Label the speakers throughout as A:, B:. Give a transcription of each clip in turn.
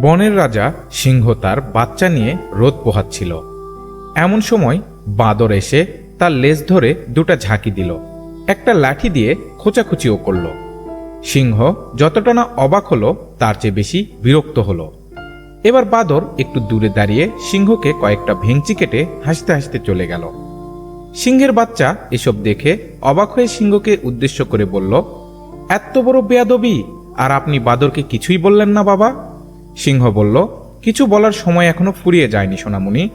A: বনের রাজা সিংহ তার বাচ্চা নিয়ে রোদ পোহাচ্ছিল। এমন সময় বাঁদর এসে তার লেজ ধরে দুটা ঝাঁকি দিল। একটা লাঠি দিয়ে খোঁচাখুচিও করল। সিংহ যতটা না অবাক হলো, তার চেয়ে বেশি বিরক্ত হলো। এবার বাদর একটু দূরে দাঁড়িয়ে সিংহকে কয়েকটা ভেঙচি কেটে হাসতে হাসতে চলে গেল। সিংহের বাচ্চা এসব দেখে অবাক হয়ে সিংহকে উদ্দেশ্য করে বলল এত বড় বেয়াদবি! আর আপনি বাদরকে কিছুই বললেন না বাবা! সিংহ বলল, কিছু বলার সময় এখনও ফুরিয়ে যায়নি, সোনামণি।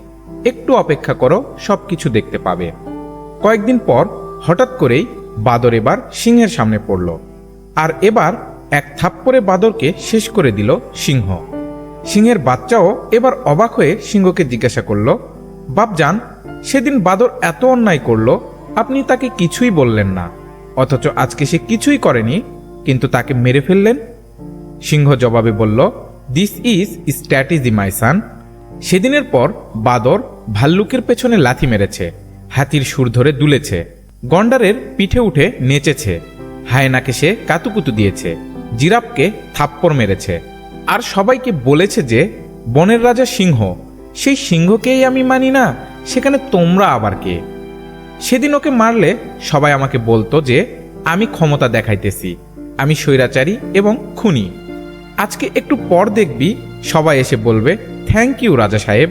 A: একটু অপেক্ষা করো সব কিছু দেখতে পাবে। কয়েকদিন পর হঠাৎ করেই বাদর এবার সিংহের সামনে পড়ল, আর এবার এক থাপ্পড়ে বাদরকে শেষ করে দিল সিংহ। সিংহের বাচ্চাও এবার অবাক হয়ে সিংহকে জিজ্ঞাসা করল, বাপজান, সেদিন বাদর এত অন্যায় করল, আপনি তাকে কিছুই বললেন না। অথচ আজকে সে কিছুই করেনি, কিন্তু তাকে মেরে ফেললেন? সিংহ জবাবে বলল this is strategy my son সেদিনের পর বাদর ভাল্লুকের পেছনে লাথি মেরেছে, হাতির সুর ধরে দুলেছে, গন্ডারের পিঠে উঠে নেচেছে, হায়নাকে সে কাতুকুতু দিয়েছে, জিরাফকে থাপ্পড় মেরেছে। আর সবাইকে বলেছে যে, বনের রাজা সিংহ, সেই সিংহকেই আমি মানি না, সেখানে তোমরা আবার কে? সেদিন ওকে মারলে সবাই আমাকে বলতো যে, আমি ক্ষমতা দেখাইতেছি, আমি স্বৈরাচারী এবং খুনি। আজকে একটু পর দেখবি, সবাই এসে বলবে থ্যাংক ইউ রাজা সাহেব।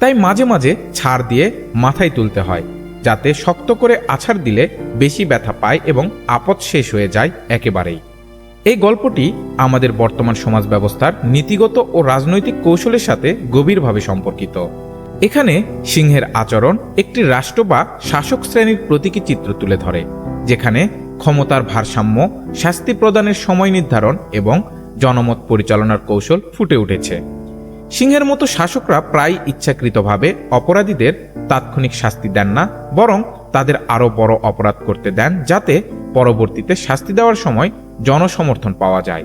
A: তাই মাঝে মাঝে ছাড় দিয়ে মাথায় তুলতে হয়, যাতে শক্ত করে আছাড় দিলে বেশি ব্যথা পায় এবং আপদ শেষ হয়ে যায় একেবারেই। এই গল্পটি আমাদের বর্তমান সমাজ ব্যবস্থার নীতিগত ও রাজনৈতিক কৌশলের সাথে গভীরভাবে সম্পর্কিত। এখানে সিংহের আচরণ একটি রাষ্ট্র বা শাসক শ্রেণির প্রতীকী চিত্র তুলে ধরে, যেখানে ক্ষমতার ভারসাম্য, শাস্তি প্রদানের সময় নির্ধারণ এবং জনমত পরিচালনার কৌশল ফুটে উঠেছে। সিংহের মতো শাসকরা প্রায় ইচ্ছাকৃতভাবে অপরাধীদের তাৎক্ষণিক শাস্তি দেন না, বরং তাদের আরও বড় অপরাধ করতে দেন যাতে পরবর্তীতে শাস্তি দেওয়ার সময় জনসমর্থন পাওয়া যায়।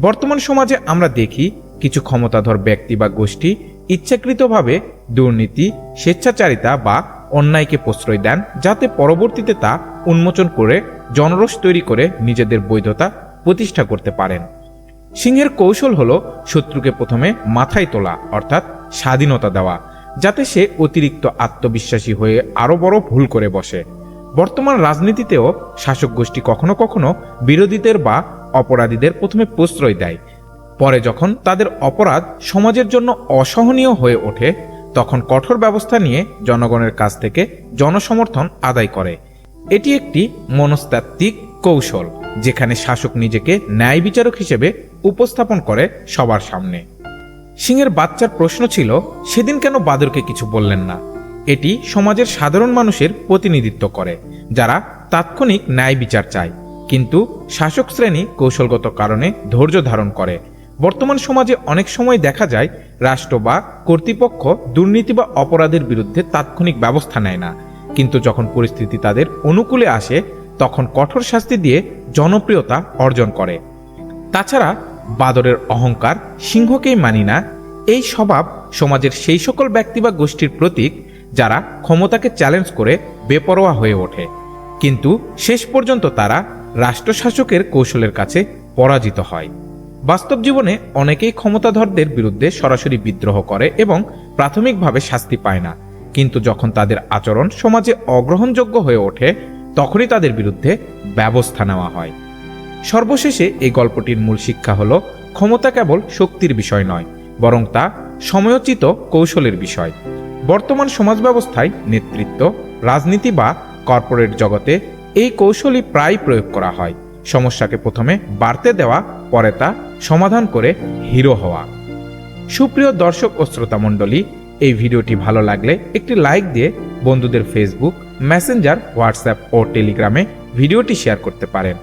A: বর্তমান সমাজে আমরা দেখি কিছু ক্ষমতাধর ব্যক্তি বা গোষ্ঠী ইচ্ছাকৃতভাবে দুর্নীতি, স্বেচ্ছাচারিতা বা অন্যায়কে প্রশ্রয় দেন যাতে পরবর্তীতে তা উন্মোচন করে জনরোষ তৈরি করে নিজেদের বৈধতা প্রতিষ্ঠা করতে পারেন। সিংহের কৌশল হল শত্রুকে প্রথমে মাথায় তোলা, অর্থাৎ স্বাধীনতা দেওয়া, যাতে সে অতিরিক্ত আত্মবিশ্বাসী হয়ে আরও বড় ভুল করে বসে। বর্তমান রাজনীতিতেও শাসক গোষ্ঠী কখনো কখনো বিরোধীদের বা অপরাধীদের প্রথমে প্রশ্রয় দেয়। পরে যখন তাদের অপরাধ সমাজের জন্য অসহনীয় হয়ে ওঠে, তখন কঠোর ব্যবস্থা নিয়ে জনগণের কাছ থেকে জনসমর্থন আদায় করে। এটি একটি মনস্তাত্ত্বিক কৌশল। যেখানে শাসক নিজেকে ন্যায় বিচারক হিসেবে উপস্থাপন করে সবার সামনে। সিংহের বাচ্চার প্রশ্ন ছিল, সেদিন কেন বাদরকে কিছু বললেন না? এটি সমাজের সাধারণ মানুষের প্রতিনিধিত্ব করে, যারা তাৎক্ষণিক ন্যায় বিচার চায়। কিন্তু শাসক শ্রেণি কৌশলগত কারণে ধৈর্য ধারণ করে। বর্তমান সমাজে অনেক সময় দেখা যায়, রাষ্ট্র বা কর্তৃপক্ষ দুর্নীতি বা অপরাধের বিরুদ্ধে তাৎক্ষণিক ব্যবস্থা নেয় না। কিন্তু যখন পরিস্থিতি তাদের অনুকূলে আসে তখন কঠোর শাস্তি দিয়ে জনপ্রিয়তা অর্জন করে। তাছাড়া বাদরের অহংকার সিংহকেই মানি না, এই স্বভাব সমাজের সেই সকল ব্যক্তি বা গোষ্ঠীর প্রতীক যারা ক্ষমতাকে চ্যালেঞ্জ করে বেপরোয়া হয়ে ওঠে। কিন্তু শেষ পর্যন্ত তারা রাষ্ট্রশাসকের কৌশলের কাছে পরাজিত হয়। বাস্তব জীবনে অনেকেই ক্ষমতাধরদের বিরুদ্ধে সরাসরি বিদ্রোহ করে এবং প্রাথমিকভাবে শাস্তি পায় না। কিন্তু যখন তাদের আচরণ সমাজে অগ্রহণযোগ্য হয়ে ওঠে তখনই তাদের বিরুদ্ধে ব্যবস্থা নেওয়া হয়। সর্বশেষে এই গল্পটির মূল শিক্ষা হল, ক্ষমতা কেবল শক্তির বিষয় নয়, বরং তা সময়োচিত কৌশলের বিষয়। বর্তমান সমাজ ব্যবস্থায় নেতৃত্ব, রাজনীতি বা কর্পোরেট জগতে এই কৌশলই প্রায় প্রয়োগ করা হয়। সমস্যাকে প্রথমে বাড়তে দেওয়া, পরে তা সমাধান করে হিরো হওয়া। সুপ্রিয় দর্শক ও শ্রোতা মণ্ডলী এই ভিডিওটি ভালো লাগলে একটি লাইক দিয়ে বন্ধুদের ফেসবুক মেসেঞ্জার হোয়াটসঅ্যাপ ও টেলিগ্রামে ভিডিওটি শেয়ার করতে পারেন।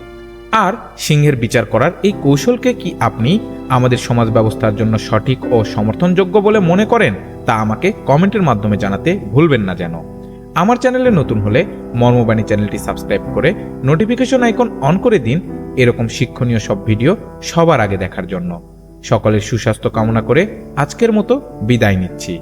A: আর সিংহের বিচার করার এই কৌশলকে কি আপনি আমাদের সমাজ ব্যবস্থার জন্য সঠিক ও সমর্থনযোগ্য বলে মনে করেন, তা আমাকে কমেন্টের মাধ্যমে জানাতে ভুলবেন না যেন। আমার চ্যানেলে নতুন হলে মর্মবাণী চ্যানেলটি সাবস্ক্রাইব করে নোটিফিকেশন আইকন অন করে দিন এরকম শিক্ষণীয় সব ভিডিও সবার আগে দেখার জন্য। সকলের সুস্বাস্থ্য কামনা করে আজকের মতো বিদায় নিচ্ছি।